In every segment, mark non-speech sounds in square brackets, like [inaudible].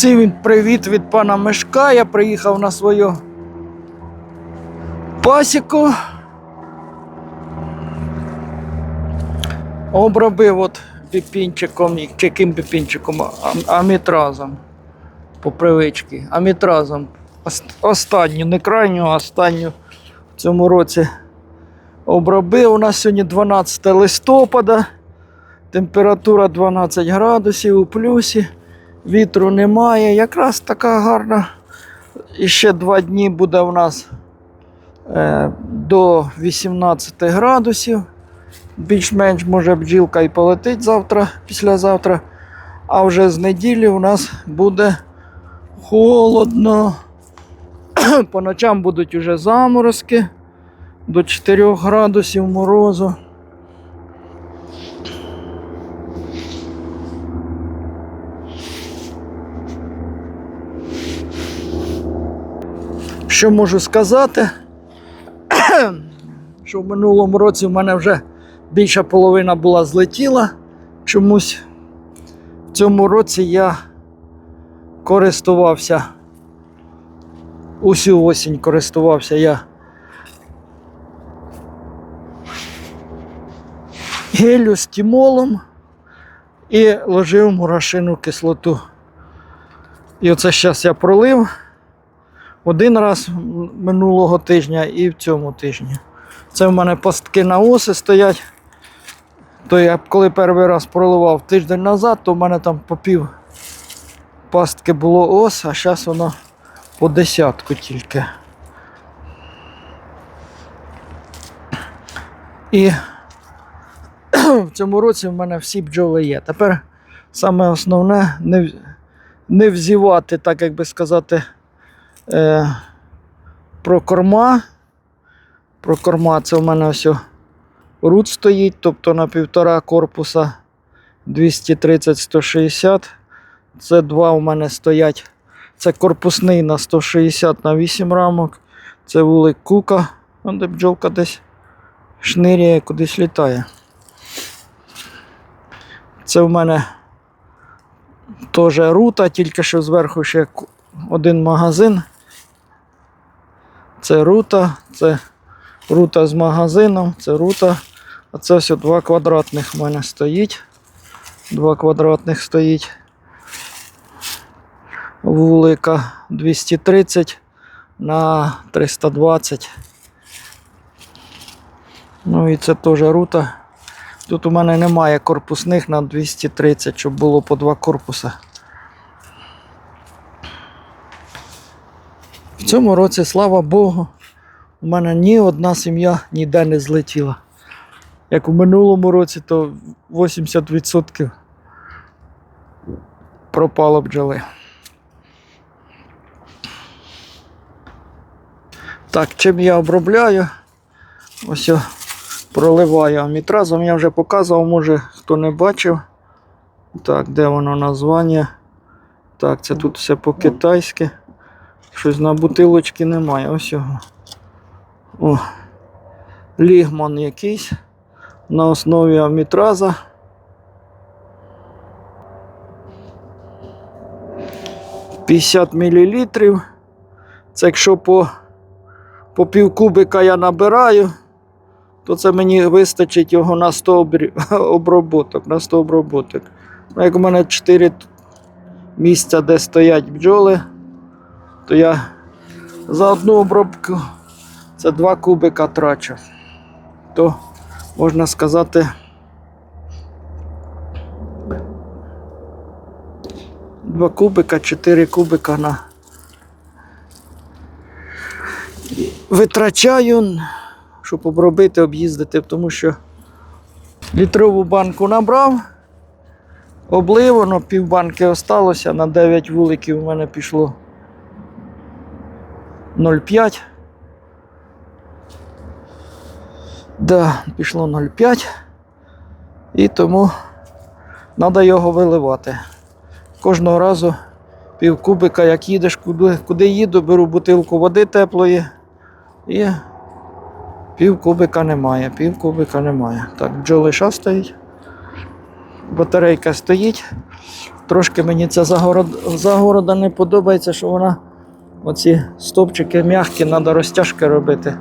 Всім привіт від пана Мешка. Я приїхав на свою пасіку. Обробив от піпінчиком, яким піпінчиком, амітразом. По привичці. Амітразом. Останню, не крайню, а останню в цьому році обробив. У нас сьогодні 12 листопада. Температура 12 градусів у плюсі. Вітру немає. Якраз така гарна. І ще два дні буде у нас до 18 градусів. Більш-менш може бджілка і полетить завтра, післязавтра. А вже з неділі у нас буде холодно. По ночам будуть уже заморозки до 4 градусів морозу. Що можу сказати? [coughs] що в минулому році в мене вже більша половина була злетіла. Чомусь в цьому році я користувався. Усю осінь користувався я гелю з тімолом і ложив мурашину кислоту. І оце зараз я пролив один раз минулого тижня і в цьому тижні. Це в мене пастки на оси стоять. То я коли перший раз проливав тиждень назад, то в мене там по пів пастки було ос, а зараз воно по десятку тільки. І [clears throat] в цьому році в мене всі бджоли є. Тепер саме основне не, не взівати, так як би сказати, е, про корма. Про корма це в мене ось рут стоїть, тобто на півтора корпуса 230-160. Це два у мене стоять. Це корпусний на 160 на 8 рамок. Це вулик кука, де бджолка десь шниряє, кудись літає. Це в мене теж рута, тільки що зверху ще один магазин. Це рута, це рута з магазином, це рута. А це все два квадратних в мене стоїть. Два квадратних стоїть. Вулика 230 на 320. Ну і це теж рута. Тут у мене немає корпусних на 230, щоб було по два корпуса. В цьому році, слава Богу, у мене ні одна сім'я ніде не злетіла. Як у минулому році, то 80% пропало бджоли. Так, чим я обробляю? Ось проливаю амітразом. Я вже показував, може хто не бачив. Так, де воно названня? Так, це тут все по-китайськи. Щось на бутилочці немає. Ось його. О, лігман якийсь на основі амітраза. П'ятдесят мл. Це якщо по, по пів кубика я набираю, то це мені вистачить його на 100 [laughs] оброботок. На 100 оброботок. Ну, Як у мене 4 місця, де стоять бджоли, то я за одну обробку це 2 кубика трачу. То можна сказати. Два кубика, 4 кубика на витрачаю, щоб обробити, об'їздити, тому що літрову банку набрав, облив, воно пів банки осталося, на 9 вуликів у мене пішло 0,5. Да, пішло 0,5. І тому треба його виливати. Кожного разу пів кубика, як їдеш, куди, куди їду, беру бутилку води теплої і пів кубика немає, пів кубика немає. Так, бджолиша стоїть. Батарейка стоїть. Трошки мені ця загород... загорода не подобається, що вона оці стовпчики м'які, треба розтяжки робити.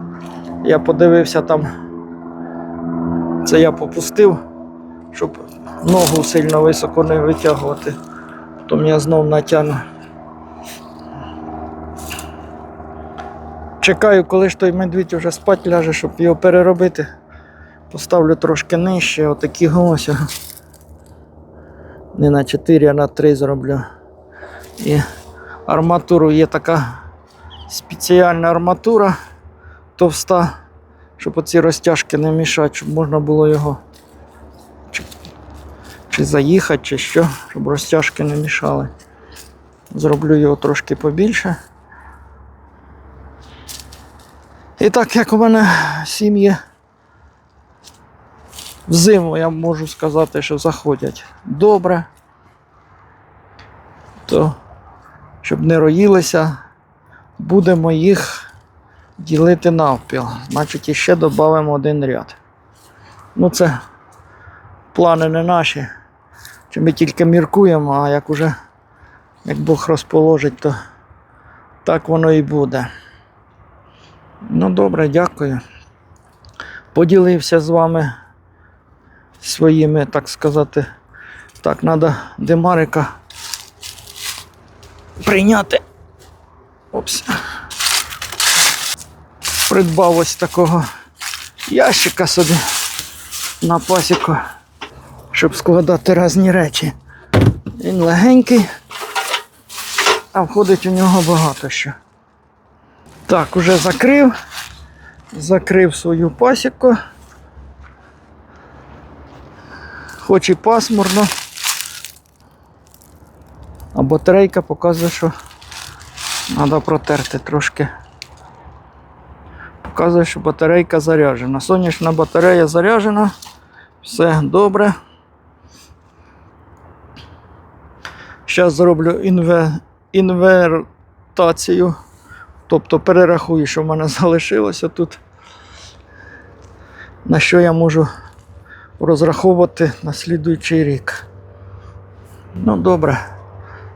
Я подивився там. Це я попустив, щоб ногу сильно високо не витягувати. Потім я знов натягну. Чекаю, коли ж той медвідь вже спать ляже, щоб його переробити. Поставлю трошки нижче, отакі госі. Не на 4, а на 3 зроблю. І арматуру є така спеціальна арматура товста, щоб оці розтяжки не мішати, щоб можна було його чи, чи заїхати, чи що, щоб розтяжки не мішали. Зроблю його трошки побільше. І так як у мене сім'ї взиму, я можу сказати, що заходять добре, то щоб не роїлися, будемо їх ділити навпіл. Значить, іще додамо один ряд. Ну, це плани не наші. Чи ми тільки міркуємо, а як уже як Бог розположить, то так воно і буде. Ну, добре, дякую. Поділився з вами своїми, так сказати. Так, треба Демарика прийняти. Опс. Придбав ось такого ящика собі на пасіку, щоб складати різні речі. Він легенький, а входить у нього багато що. Так, уже закрив. Закрив свою пасіку. Хоч і пасмурно. А батарейка показує, що треба протерти трошки. Показує, що батарейка заряджена. Сонячна батарея заряджена. Все добре. Зараз зроблю інве... інвертацію. Тобто перерахую, що в мене [laughs] залишилося тут. На що я можу розраховувати на слідуючий рік. Ну, добре.